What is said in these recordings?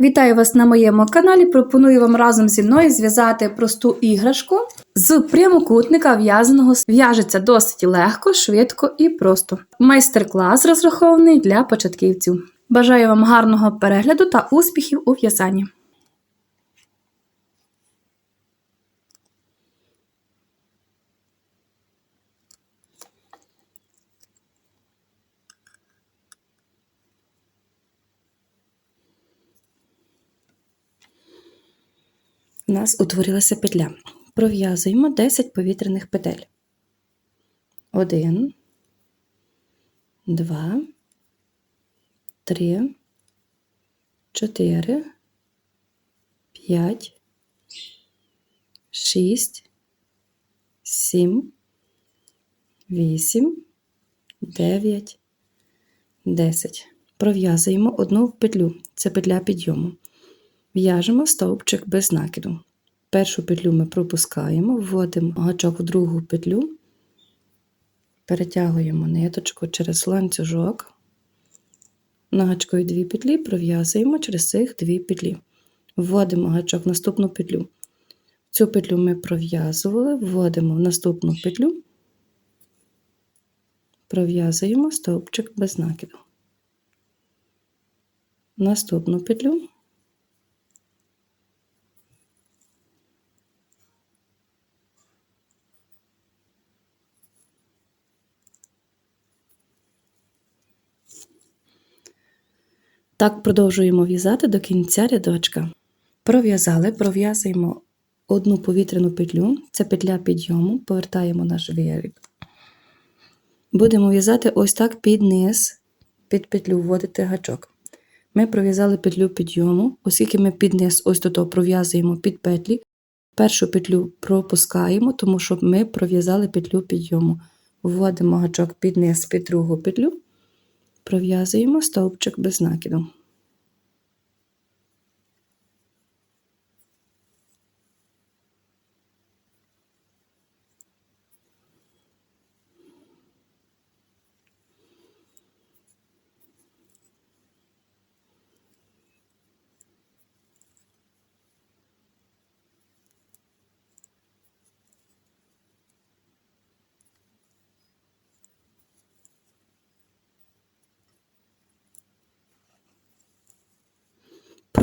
Вітаю вас на моєму каналі. Пропоную вам разом зі мною зв'язати просту іграшку з прямокутника в'язаного. В'яжеться досить легко, швидко і просто. Майстер-клас розрахований для початківців. Бажаю вам гарного перегляду та успіхів у в'язанні. У нас утворилася петля. Пров'язуємо 10 повітряних петель. 1, 2, 3, 4, 5, 6, 7, 8, 9, 10. Пров'язуємо одну петлю. Це петля підйому. В'яжемо стовпчик без накиду. Першу петлю ми пропускаємо, вводимо гачок в другу петлю, перетягуємо ниточку через ланцюжок, на гачкові дві петлі пров'язуємо через цих дві петлі. Вводимо гачок в наступну петлю. Цю петлю ми пров'язували, вводимо в наступну петлю, пров'язуємо стовпчик без накиду. Наступну петлю. Так продовжуємо в'язати до кінця рядочка. Пров'язали, пров'язуємо одну повітряну петлю, це петля підйому, повертаємо наш виріб. Будемо в'язати ось так під низ, під петлю вводити гачок. Ми пров'язали петлю підйому, оскільки ми під низ ось тут пров'язуємо під петлі. Першу петлю пропускаємо, тому що ми пров'язали петлю підйому. Вводимо гачок під низ під другу петлю пров'язуємо стовпчик без накиду.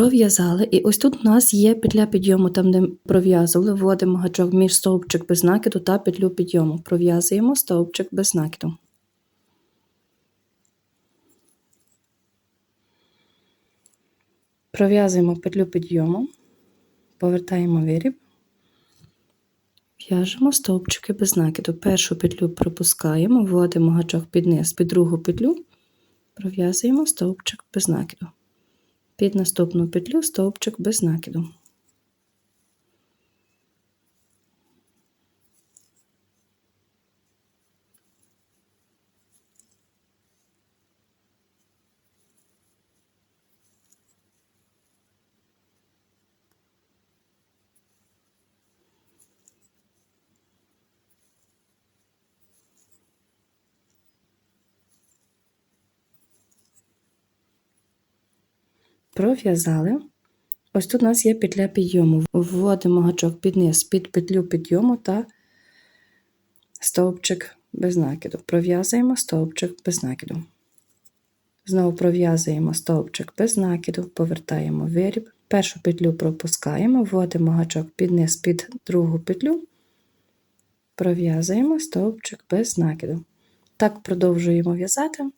Пров'язали, і ось тут у нас є петля підйому, там, де пров'язували, вводимо гачок між стовпчик без накиду та петлю підйому. Пров'язуємо стовпчик без накиду. Пров'язуємо петлю підйому, повертаємо виріб, в'яжемо стовпчики без накиду. Першу петлю пропускаємо, вводимо гачок під низ, під другу петлю, пров'язуємо стовпчик без накиду під наступну петлю стовпчик без накиду. Пров'язали. Ось тут у нас є петля підйому. Вводимо гачок під низ під петлю підйому та стовпчик без накиду. Пров'язуємо стовпчик без накиду. Знову пров'язуємо стовпчик без накиду, повертаємо виріб. Першу петлю пропускаємо, вводимо гачок під низ під другу петлю, пров'язуємо стовпчик без накиду. Так продовжуємо в'язати.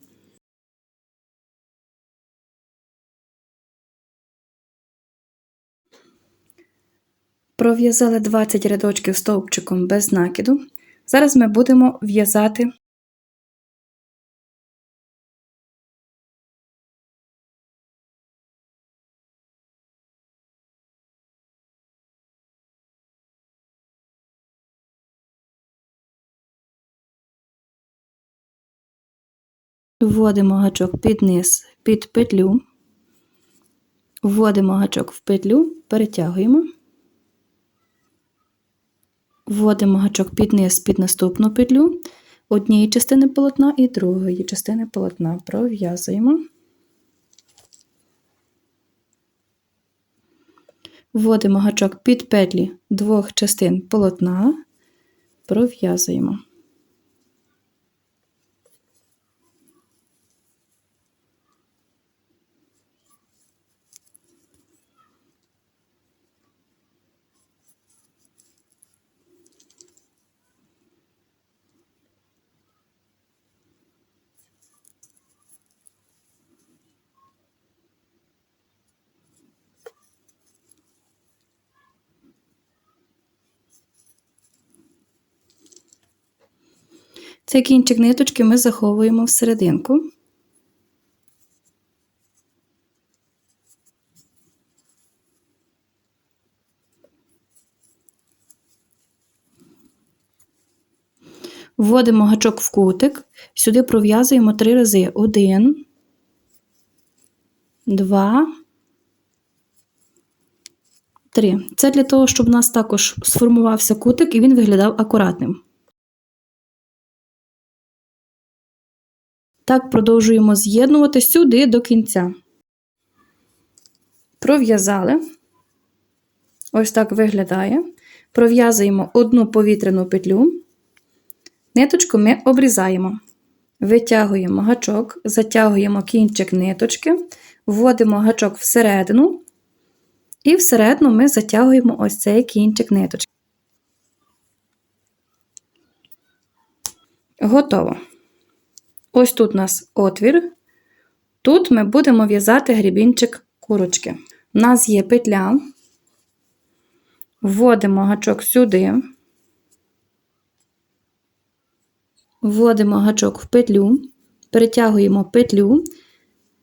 Пров'язали 20 рядочків стовпчиком без накиду. Зараз ми будемо в'язати Вводимо гачок під низ під петлю, вводимо гачок в петлю, перетягуємо. Вводимо гачок під низ під наступну петлю однієї частини полотна і другої частини полотна пров'язуємо. Вводимо гачок під петлі двох частин полотна, пров'язуємо. Цей кінчик ниточки ми заховуємо всерединку. Вводимо гачок в кутик, сюди пров'язуємо три рази. Один, два, три. Це для того, щоб у нас також сформувався кутик і він виглядав акуратним. Так продовжуємо з'єднувати сюди до кінця. Пров'язали. Ось так виглядає. Пров'язуємо одну повітряну петлю. Ниточку ми обрізаємо. Витягуємо гачок, затягуємо кінчик ниточки, вводимо гачок всередину, і всередину ми затягуємо ось цей кінчик ниточки. Готово. Ось тут у нас отвір. Тут ми будемо в'язати грібінчик курочки. У нас є петля, вводимо гачок сюди, вводимо гачок в петлю, перетягуємо петлю,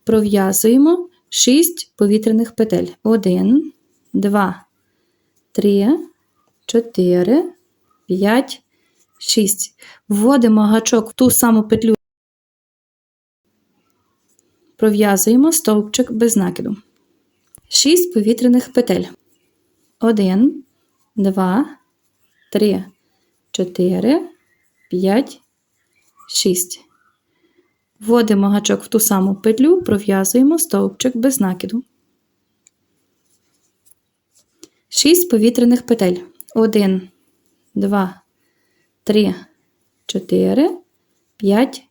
пров'язуємо 6 повітряних петель. 1, 2, 3, 4, 5, 6. Вводимо гачок в ту саму петлю пров'язуємо стовпчик без накиду. 6 повітряних петель. 1, 2, 3, 4, 5, 6. Вводимо гачок в ту саму петлю, пров'язуємо стовпчик без накиду. 6 повітряних петель. 1, 2, 3, 4, 5,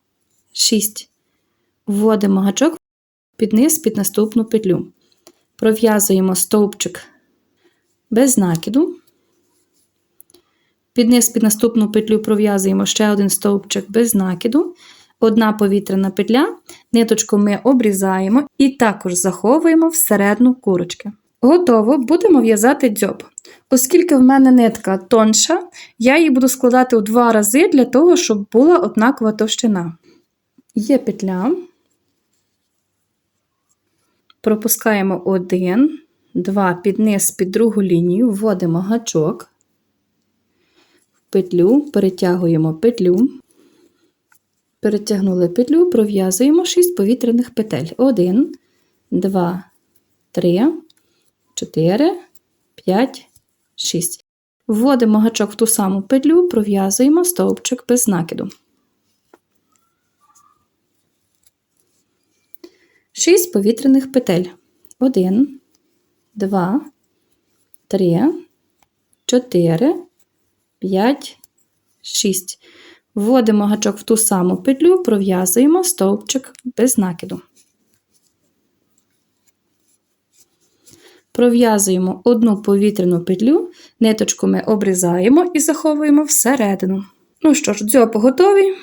6. Вводимо гачок під низ під наступну петлю. Пров'язуємо стовпчик без накиду. Під низ під наступну петлю пров'язуємо ще один стовпчик без накиду. Одна повітряна петля, ниточку ми обрізаємо і також заховуємо всередину курочки. Готово, будемо в'язати дзьоб. Оскільки в мене нитка тонша, я її буду складати у два рази для того, щоб була однакова товщина. Є петля, пропускаємо один, два під низ під другу лінію, вводимо гачок, в петлю, перетягуємо петлю, перетягнули петлю, пров'язуємо 6 повітряних петель. 1, 2, 3, 4, 5, 6. Вводимо гачок в ту саму петлю, пров'язуємо стовпчик без накиду. 6 повітряних петель. 1, 2, 3, 4, 5, 6. Вводимо гачок в ту саму петлю, пров'язуємо стовпчик без накиду. Пров'язуємо одну повітряну петлю, ниточку ми обрізаємо і заховуємо всередину. Ну що ж, дзьоб готовий.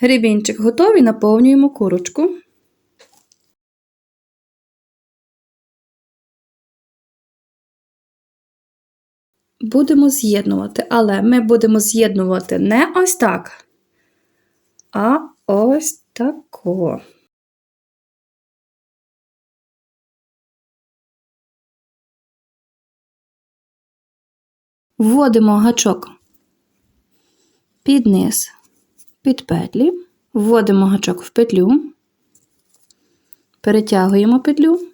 Гребінчик готовий, наповнюємо курочку. Будемо з'єднувати, але ми будемо з'єднувати не ось так, а ось тако. Вводимо гачок під низ, під петлі, вводимо гачок в петлю, перетягуємо петлю.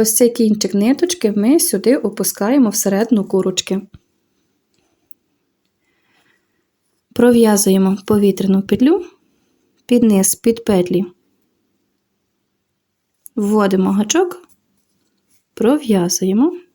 Ось цей кінчик ниточки ми сюди опускаємо всередину курочки. Пров'язуємо повітряну петлю під низ під петлі, вводимо гачок, пров'язуємо.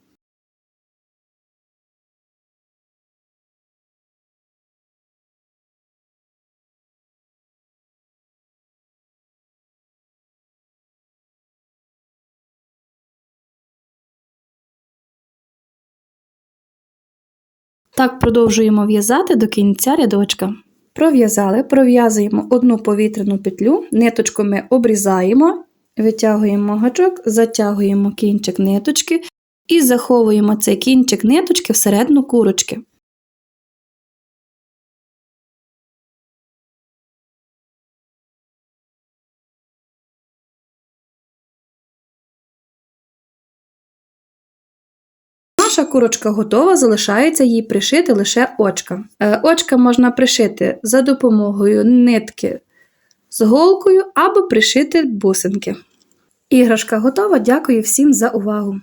Так продовжуємо в'язати до кінця рядочка. Пров'язали, пров'язуємо одну повітряну петлю, ниточку ми обрізаємо, витягуємо гачок, затягуємо кінчик ниточки і заховуємо цей кінчик ниточки всередину курочки. Наша курочка готова, залишається їй пришити лише очка. Е, Очка можна пришити за допомогою нитки з голкою або пришити бусинки. Іграшка готова. Дякую всім за увагу!